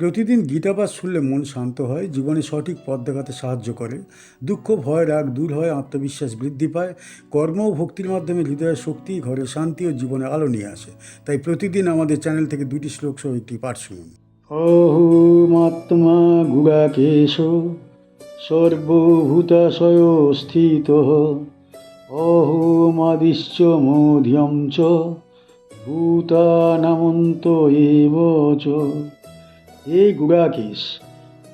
প্রতিদিন গীতাপাঠ শুনলে মন শান্ত হয়, জীবনে সঠিক পথ দেখাতে সাহায্য করে। দুঃখ, ভয়, রাগ দূর হয়, আত্মবিশ্বাস বৃদ্ধি পায়। কর্ম ও ভক্তির মাধ্যমে হৃদয়ের শক্তি, ঘরে শান্তি ও জীবনে আলো নিয়ে আসে। তাই প্রতিদিন আমাদের চ্যানেল থেকে দুটি শ্লোক সহ একটি পাঠ শুনুন। অহুমাত্মা গুড়াকেশ সর্বভূতাশয় স্থিত। অহুমাদিশ্চ মধ্যম চ, ভূতানামন্ত এব চ। হে গুড়াকেশ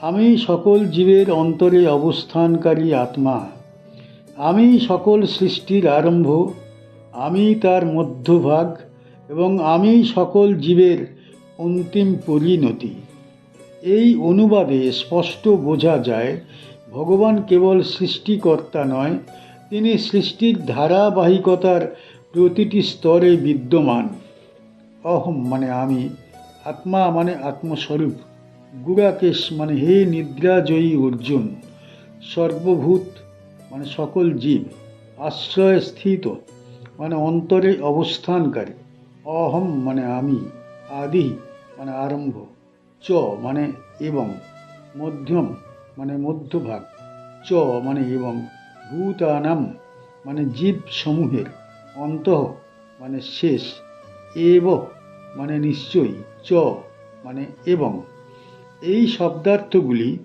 আমি সকল জীবের অন্তরে অবস্থানকারী আত্মা। আমি সকল সৃষ্টির আরম্ভ, আমি তার মধ্যভাগ এবং আমি সকল জীবের অন্তিম পরিণতি। এই অনুবাদে স্পষ্ট বোঝা যায়, ভগবান কেবল সৃষ্টিকর্তা নয়, তিনি সৃষ্টির ধারাবাহিকতার প্রতিটি স্তরে বিদ্যমান। অহম মানে আমি আত্মা মানে আত্মস্বরূপ। গুড়াকেশ মানে হে নিদ্রাজয়ী অর্জুন। সর্বভূত মানে সকল জীব। আশ্রয় স্থিত মানে অন্তরে অবস্থানকারী। অহম মানে আমি। আদি মানে আরম্ভ। চ মানে এবং। মধ্যম মানে মধ্যভাগ। চ মানে এবং। ভূতানাম মানে জীব সমূহের অন্তঃ মানে শেষ। এব মানে নিশ্চয়ই, চ মানে এবং। এই শব্দার্থগুলি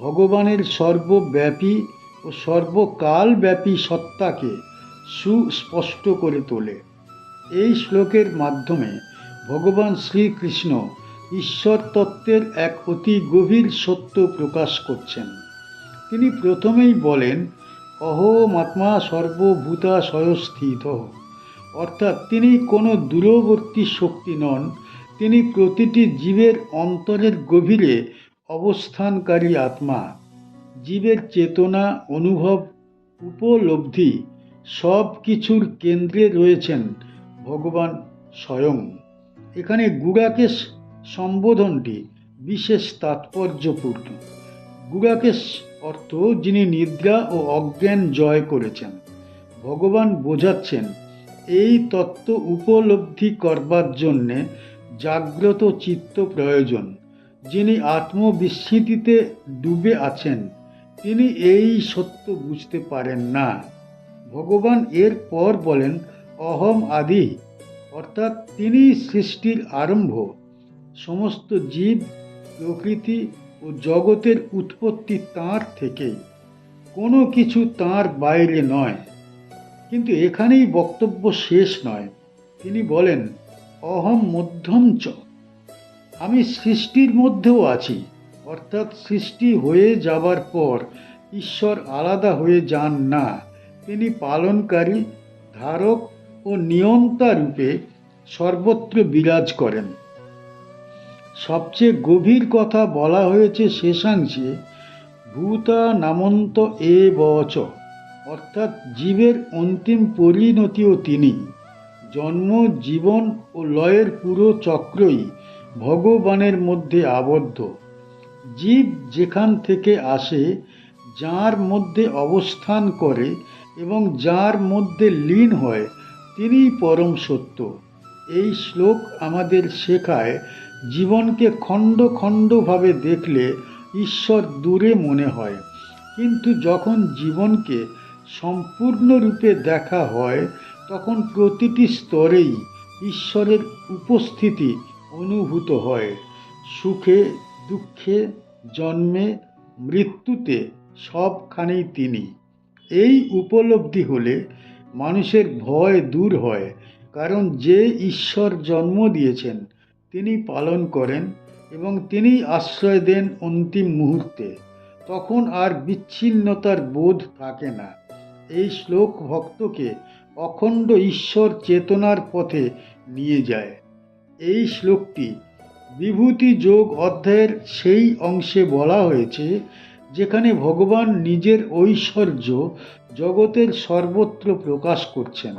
ভগবানের সর্বব্যাপী ও সর্বকালব্যাপী সত্তাকে সুস্পষ্ট করে তোলে। এই শ্লোকের মাধ্যমে ভগবান শ্রীকৃষ্ণ ঈশ্বর তত্ত্বের এক অতি গভীর সত্য প্রকাশ করছেন। তিনি প্রথমেই বলেন, অহমাত্মা সর্বভূতা স্বয়স্থিত অর্থাৎ তিনি কোনো দূরবর্তী শক্তি নন, তিনি প্রতিটি জীবের অন্তরের গভীরে অবস্থানকারী আত্মা। জীবের চেতনা, অনুভব, উপলব্ধি সব কিছুর কেন্দ্রে রয়েছেন ভগবান স্বয়ং। এখানে গুড়াকেশ সম্বোধনটি বিশেষ তাৎপর্যপূর্ণ। গুড়াকেশ অর্থ যিনি নিদ্রা ও অজ্ঞান জয় করেছেন। ভগবান বোঝাচ্ছেন এই তত্ত্ব উপলব্ধি করবার জন্যে জাগ্রত চিত্ত প্রয়োজন। যিনি আত্মবিস্মৃতিতে ডুবে আছেন, তিনি এই সত্য বুঝতে পারেন না। ভগবান এর পর বলেন, অহম আদি অর্থাৎ তিনি সৃষ্টির আরম্ভ। সমস্ত জীব, প্রকৃতি ও জগতের উৎপত্তি তাঁর থেকেই। কোনো কিছু তাঁর বাইরে নয়। কিন্তু এখানেই বক্তব্য শেষ নয়। তিনি বলেন, অহম মধ্যম চ। আমি সৃষ্টির মধ্যেও আছি। অর্থাৎ সৃষ্টি হয়ে যাবার পর ঈশ্বর আলাদা হয়ে যান না। তিনি পালনকারী, ধারক ও নিয়ন্তা রূপে সর্বত্র বিরাজ করেন। সবচেয়ে গভীর কথা বলা হয়েছে শেষাংশে, ভূতা নামন্ত এ বচ অর্থাৎ জীবের অন্তিম পরিণতিও তিনি। জন্ম, জীবন ও লয়ের পুরো চক্রই ভগবানের মধ্যে আবদ্ধ। জীব যেখান থেকে আসে, যার মধ্যে অবস্থান করে এবং যার মধ্যে লীন হয়, তিনিই পরম সত্য। এই শ্লোক আমাদের শেখায়, জীবনকে খণ্ড খণ্ডভাবে দেখলে ঈশ্বর দূরে মনে হয়। কিন্তু যখন জীবনকে সম্পূর্ণরূপে দেখা হয়, তখন প্রতিটি স্তরেই ঈশ্বরের উপস্থিতি অনুভূত হয়। সুখে, দুঃখে, জন্মে, মৃত্যুতে সবখানেই তিনি। এই উপলব্ধি হলে মানুষের ভয় দূর হয়, কারণ যে ঈশ্বর জন্ম দিয়েছেন, তিনি পালন করেন এবং তিনি আশ্রয় দেন অন্তিম মুহূর্তে। তখন আর বিচ্ছিন্নতার বোধ থাকে না। এই শ্লোক ভক্তকে অখণ্ড ঈশ্বর চেতনার পথে নিয়ে যায়। এই শ্লোকটি বিভূতি যোগ অধ্যায়ের সেই অংশে বলা হয়েছে, যেখানে ভগবান নিজের ঐশ্বর্য জগতের সর্বত্র প্রকাশ করছেন।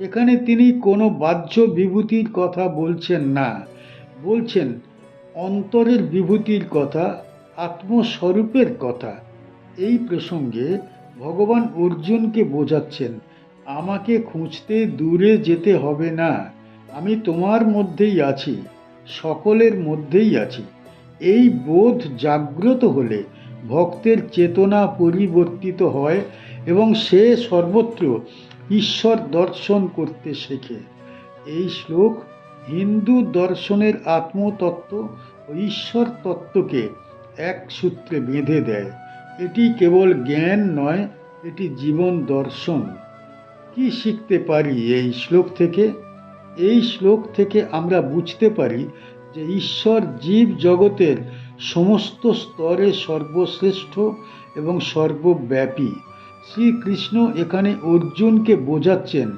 এখানে তিনি কোনো বাহ্য বিভূতির কথা বলছেন না। বলছেন, অন্তরের বিভূতির কথা, আত্মস্বরূপের কথা। এই প্রসঙ্গে ভগবান অর্জুনকে বোঝাচ্ছেন, আমাকে খুঁজতে দূরে যেতে হবে না। আমি তোমার মধ্যেই আছি, সকলের মধ্যেই আছি। এই বোধ জাগ্রত হলে ভক্তের চেতনা পরিবর্তিত হয় এবং সে সর্বত্র ঈশ্বর দর্শন করতে শেখে। এই শ্লোক হিন্দু দর্শনের আত্মতত্ত্ব ও ঈশ্বর তত্ত্বকে এক সূত্রে বেঁধে দেয়। এটি কেবল জ্ঞান নয়, এটি জীবন দর্শন। কি শিখতে পারি এই শ্লোক থেকে? এই শ্লোক থেকে আমরা বুঝতে পারি যে ঈশ্বর জীব জগতের সমস্ত স্তরে সর্বশ্রেষ্ঠ এবং সর্বব্যাপী। শ্রীকৃষ্ণ এখানে অর্জুনকে বোঝাচ্ছেন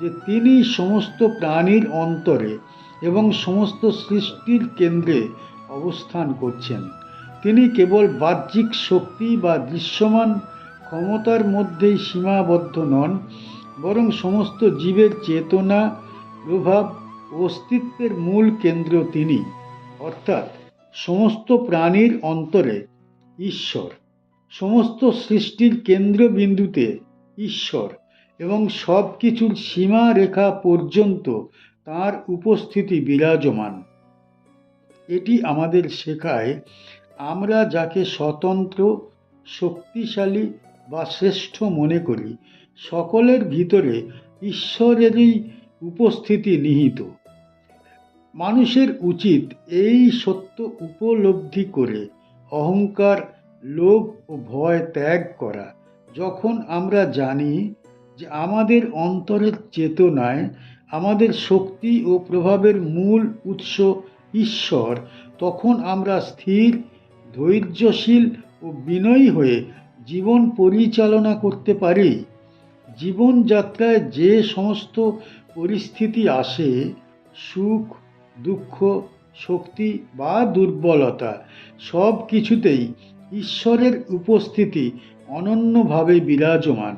যে তিনি সমস্ত প্রাণীর অন্তরে এবং সমস্ত সৃষ্টির কেন্দ্রে অবস্থান করছেন। তিনি কেবল বাহ্যিক শক্তি বা দৃশ্যমান ক্ষমতার মধ্যেই সীমাবদ্ধ নন, বরং সমস্ত জীবের চেতনা, প্রভাব, অস্তিত্বের মূল কেন্দ্র তিনি, অর্থাৎ সমস্ত প্রাণীর অন্তরে ঈশ্বর। সমস্ত সৃষ্টির কেন্দ্রবিন্দুতে ঈশ্বর এবং সব কিছুর সীমা রেখা পর্যন্ত তার উপস্থিতি বিরাজমান। এটি আমাদের শেখায় আমরা যাকে স্বতন্ত্র, শক্তিশালী বা শ্রেষ্ঠ মনে করি, সকলের ভিতরে ঈশ্বরেরই উপস্থিতি নিহিত। মানুষের উচিত এই সত্য উপলব্ধি করে অহংকার, লোভ ও ভয় ত্যাগ করা। যখন আমরা জানি যে আমাদের অন্তরের চেতনায় আমাদের শক্তি ও প্রভাবের মূল উৎস ঈশ্বর, তখন আমরা স্থির ধৈর্যশীল ও বিনয়ী হয়ে জীবন পরিচালনা করতে পারি। জীবনযাত্রায় যে সমস্ত পরিস্থিতি আসে, সুখ, দুঃখ, শক্তি বা দুর্বলতা, সব কিছুতেই ঈশ্বরের উপস্থিতি অনন্যভাবে বিরাজমান।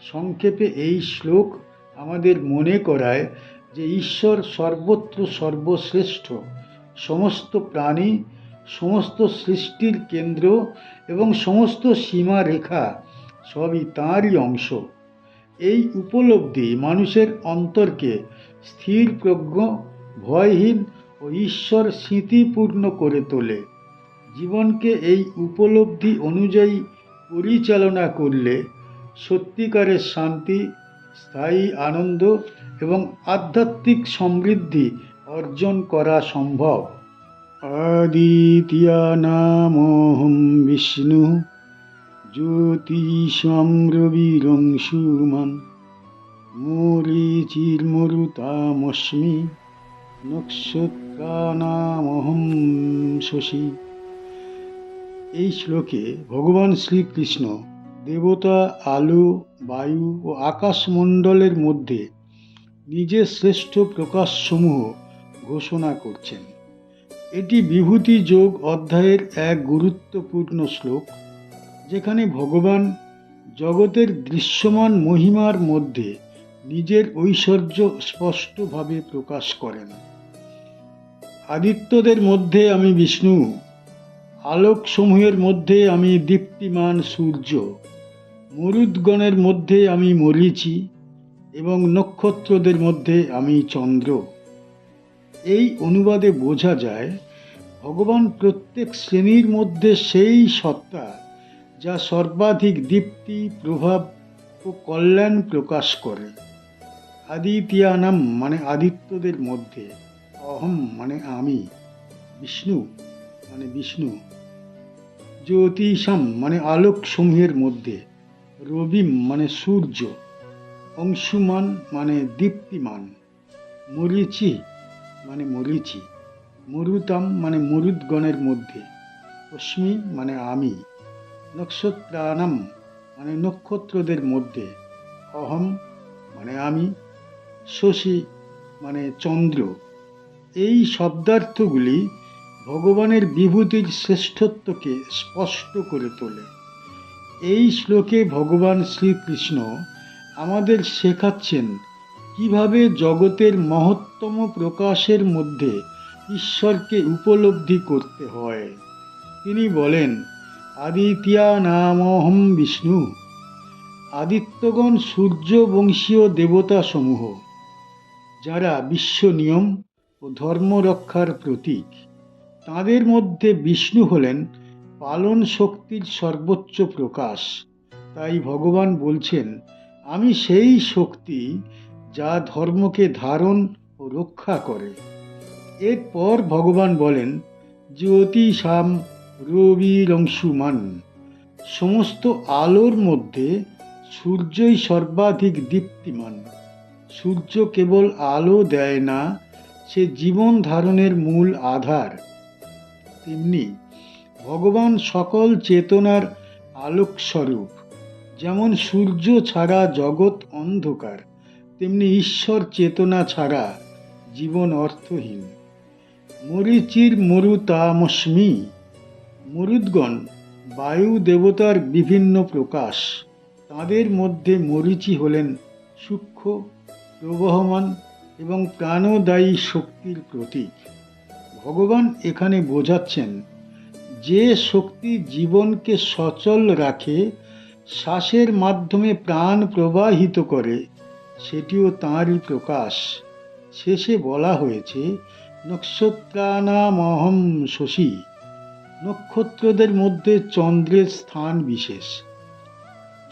সংক্ষেপে এই শ্লোক আমাদের মনে করায় যে ঈশ্বর সর্বত্র সর্বশ্রেষ্ঠ, সমস্ত প্রাণী সমস্ত সৃষ্টির কেন্দ্র এবং সমস্ত সীমারেখা সবই তাঁরই অংশ। এই উপলব্ধি মানুষের অন্তরকে স্থির, প্রজ্ঞ, ভয়হীন ও ঈশ্বর স্মৃতিপূর্ণ করে তোলে। জীবনকে এই উপলব্ধি অনুযায়ী পরিচালনা করলে সত্যিকারের শান্তি, স্থায়ী আনন্দ এবং আধ্যাত্মিক সমৃদ্ধি অর্জন করা সম্ভব। আদিতিয়া নামহম বিষ্ণু জ্যোতিষম রবিরংশুমান মরিচির্মরুতামস্মি নক্ষত্রানামহম শশী এই শ্লোকে ভগবান শ্রীকৃষ্ণ দেবতা, আলো, বায়ু ও আকাশমণ্ডলের মধ্যে নিজের শ্রেষ্ঠ প্রকাশসমূহ ঘোষণা করছেন। এটি বিভূতি যোগ অধ্যায়ের এক গুরুত্বপূর্ণ শ্লোক, যেখানে ভগবান জগতের দৃশ্যমান মহিমার মধ্যে নিজের ঐশ্বর্য স্পষ্টভাবে প্রকাশ করেন। আদিত্যদের মধ্যে আমি বিষ্ণু, আলোকসমূহের মধ্যে আমি দীপ্তিমান সূর্য, মরুদ্গণের মধ্যে আমি মরিচি এবং নক্ষত্রদের মধ্যে আমি চন্দ্র। এই অনুবাদে বোঝা যায়, ভগবান প্রত্যেক শ্রেণির মধ্যে সেই সত্তা যা সর্বাধিক দীপ্তি, প্রভাব ও কল্যাণ প্রকাশ করে। আদিতিয়ানাম মানে আদিত্যদের মধ্যে, অহম মানে আমি, বিষ্ণু মানে বিষ্ণু। জ্যোতিষাম মানে আলোকসমূহের মধ্যে, রবিম মানে সূর্য, অংশুমান মানে দীপ্তিমান। মরিচি মানে মরিচি মরুতাম মানে মরুদগণের মধ্যে, অশ্মি মানে আমি নক্ষত্রানাম মানে নক্ষত্রদের মধ্যে, অহম মানে আমি, শশী মানে চন্দ্র। এই শব্দার্থগুলি ভগবানের বিভূতির শ্রেষ্ঠত্বকে স্পষ্ট করে তোলে। এই শ্লোকে ভগবান শ্রীকৃষ্ণ আমাদের শেখাচ্ছেন কীভাবে জগতের মহত্তম প্রকাশের মধ্যে ঈশ্বরকে উপলব্ধি করতে হয়? তিনি বলেন, আদিত্যা নামহম বিষ্ণু। আদিত্যগণ সূর্য বংশীয় দেবতা সমূহ যারা বিশ্ব নিয়ম ও ধর্ম রক্ষার প্রতীক, তাঁদের মধ্যে বিষ্ণু হলেন পালন শক্তির সর্বোচ্চ প্রকাশ। তাই ভগবান বলছেন, আমি সেই শক্তি যা ধর্মকে ধারণ ও রক্ষা করে। এরপর ভগবান বলেন জ্যোতি শাম রবিরংশুমান, সমস্ত আলোর মধ্যে সূর্যই সর্বাধিক দীপ্তিমান। সূর্য কেবল আলো দেয় না, সে জীবন ধারণের মূল আধার। তেমনি ভগবান সকল চেতনার আলোকস্বরূপ, যেমন সূর্য ছাড়া জগৎ অন্ধকার তেমনি ঈশ্বর চেতনা ছাড়া জীবন অর্থহীন। মরিচির মরুতামস্মি মরুদ্গণ, বায়ু দেবতার বিভিন্ন প্রকাশ, তাদের মধ্যে মরিচি হলেন সূক্ষ্ম, প্রবহমান এবং প্রাণদায়ী শক্তির প্রতীক। ভগবান এখানে বোঝাচ্ছেন, যে শক্তি জীবনকে সচল রাখে, শ্বাসের মাধ্যমে প্রাণ প্রবাহিত করে সেটিও তাঁরই প্রকাশ। শেষে বলা হয়েছে, নক্ষত্রানামহম শশী, নক্ষত্রদের মধ্যে চন্দ্রের স্থান বিশেষ।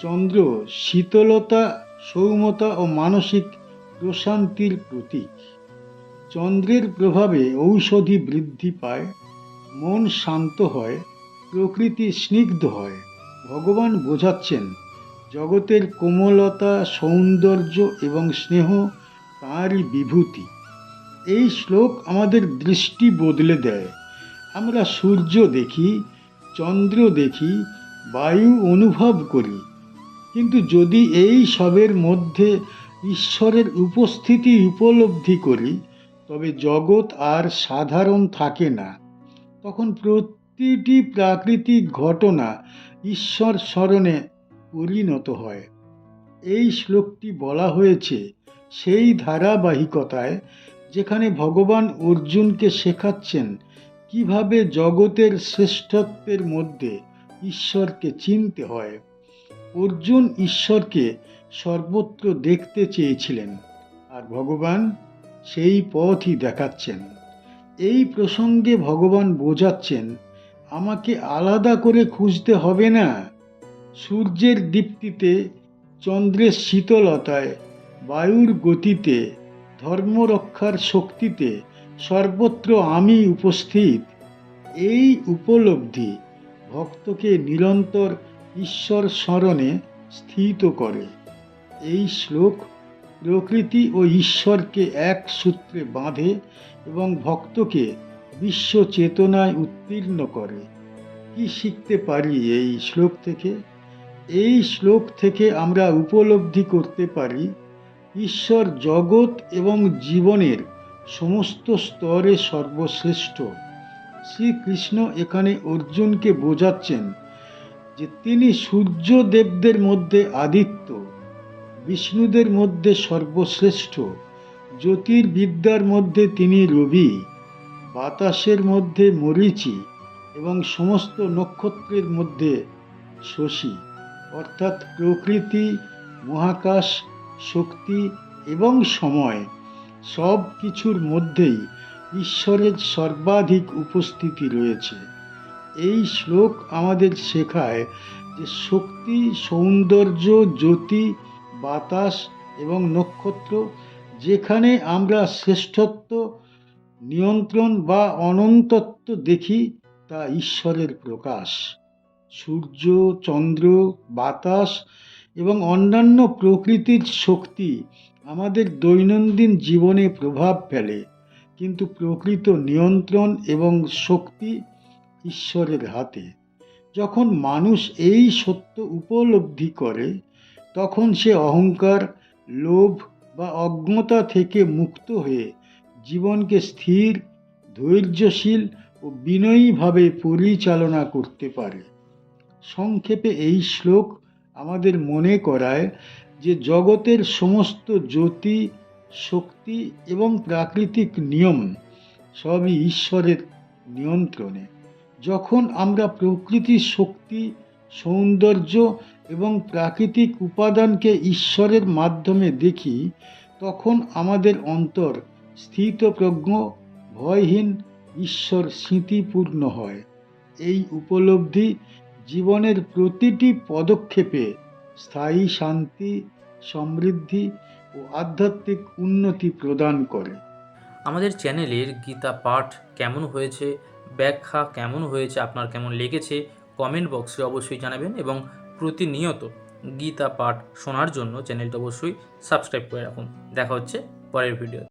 চন্দ্র শীতলতা, সৌমতা ও মানসিক প্রশান্তির প্রতীক। চন্দ্রের প্রভাবে ঔষধি বৃদ্ধি পায়, মন শান্ত হয়, প্রকৃতি স্নিগ্ধ হয়। ভগবান বোঝাচ্ছেন জগতের কোমলতা, সৌন্দর্য এবং স্নেহ তাঁরই বিভূতি। এই শ্লোক আমাদের দৃষ্টি বদলে দেয়। আমরা সূর্য দেখি, চন্দ্র দেখি, বায়ু অনুভব করি। কিন্তু যদি এই সবের মধ্যে ঈশ্বরের উপস্থিতি উপলব্ধি করি, তবে জগৎ আর সাধারণ থাকে না। তখন প্রতিটি প্রাকৃতিক ঘটনা ঈশ্বর স্মরণে পরিণত হয়। এই শ্লোকটি বলা হয়েছে সেই ধারাবাহিকতায় যেখানে ভগবান অর্জুনকে শেখাচ্ছেন কীভাবে জগতের শ্রেষ্ঠত্বের মধ্যে ঈশ্বরকে চিনতে হয়। অর্জুন ঈশ্বরকে সর্বত্র দেখতে চেয়েছিলেন আর ভগবান সেই পথই দেখাচ্ছেন। এই প্রসঙ্গে ভগবান বোঝাচ্ছেন, আমাকে আলাদা করে খুঁজতে হবে না। সূর্যের দীপ্তিতে, চন্দ্রের শীতলতায়, বায়ুর গতিতে, ধর্মরক্ষার শক্তিতে সর্বত্র আমি উপস্থিত। এই উপলব্ধি ভক্তকে নিরন্তর ঈশ্বর স্মরণে স্থিত করে। এই শ্লোক প্রকৃতি ও ঈশ্বরকে এক সূত্রে বাঁধে এবং ভক্তকে বিশ্ব চেতনায় উত্তীর্ণ করে। কি শিখতে পারি এই শ্লোক থেকে? এই শ্লোক থেকে আমরা উপলব্ধি করতে পারি, ঈশ্বর জগৎ এবং জীবনের সমস্ত স্তরে সর্বশ্রেষ্ঠ। শ্রীকৃষ্ণ এখানে অর্জুনকে বোঝাচ্ছেন যে তিনি সূর্যদেবদের মধ্যে আদিত্য, বিষ্ণুদের মধ্যে সর্বশ্রেষ্ঠ, জ্যোতির্বিদ্যার মধ্যে তিনি রবি, বাতাসের মধ্যে মরিচি এবং সমস্ত নক্ষত্রের মধ্যে শশী। অর্থাৎ প্রকৃতি, মহাকাশ, শক্তি এবং সময় সব কিছুর মধ্যেই ঈশ্বরের সর্বাধিক উপস্থিতি রয়েছে। এই শ্লোক আমাদের শেখায় যে শক্তি, সৌন্দর্য, জ্যোতি, বাতাস এবং নক্ষত্র যেখানে আমরা শ্রেষ্ঠত্ব, নিয়ন্ত্রণ বা অনন্তত্ব দেখি, তা ঈশ্বরের প্রকাশ। সূর্য, চন্দ্র, বাতাস এবং অন্যান্য প্রকৃতির শক্তি আমাদের দৈনন্দিন জীবনে প্রভাব ফেলে। কিন্তু প্রকৃত নিয়ন্ত্রণ এবং শক্তি ঈশ্বরের হাতে। যখন মানুষ এই সত্য উপলব্ধি করে, তখন সে অহংকার, লোভ বা অজ্ঞতা থেকে মুক্ত হয়ে জীবনকে স্থির, ধৈর্যশীল ও বিনয়ীভাবে পরিচালনা করতে পারে। সংক্ষেপে এই শ্লোক আমাদের মনে করায় যে জগতের সমস্ত জ্যোতি, শক্তি এবং প্রাকৃতিক নিয়ম সবই ঈশ্বরের নিয়ন্ত্রণে। যখন আমরা প্রকৃতির শক্তি, সৌন্দর্য এবং প্রাকৃতিক উপাদানকে ঈশ্বরের মাধ্যমে দেখি, তখন আমাদের অন্তর স্থিতপ্রজ্ঞ, ভয়হীন ঈশ্বর স্মৃতিপূর্ণ হয়। এই উপলব্ধি জীবনের প্রতিটি পদক্ষেপে স্থায়ী শান্তি, সমৃদ্ধি ও আধ্যাত্মিক উন্নতি প্রদান করে। আমাদের চ্যানেলের গীতা পাঠ কেমন হয়েছে, ব্যাখ্যা কেমন হয়েছে, আপনার কেমন লেগেছে কমেন্ট বক্সে অবশ্যই জানাবেন এবং প্রতিনিয়ত গীতা পাঠ শোনার জন্য চ্যানেলটা অবশ্যই সাবস্ক্রাইব করে রাখুন। দেখা হচ্ছে পরের ভিডিও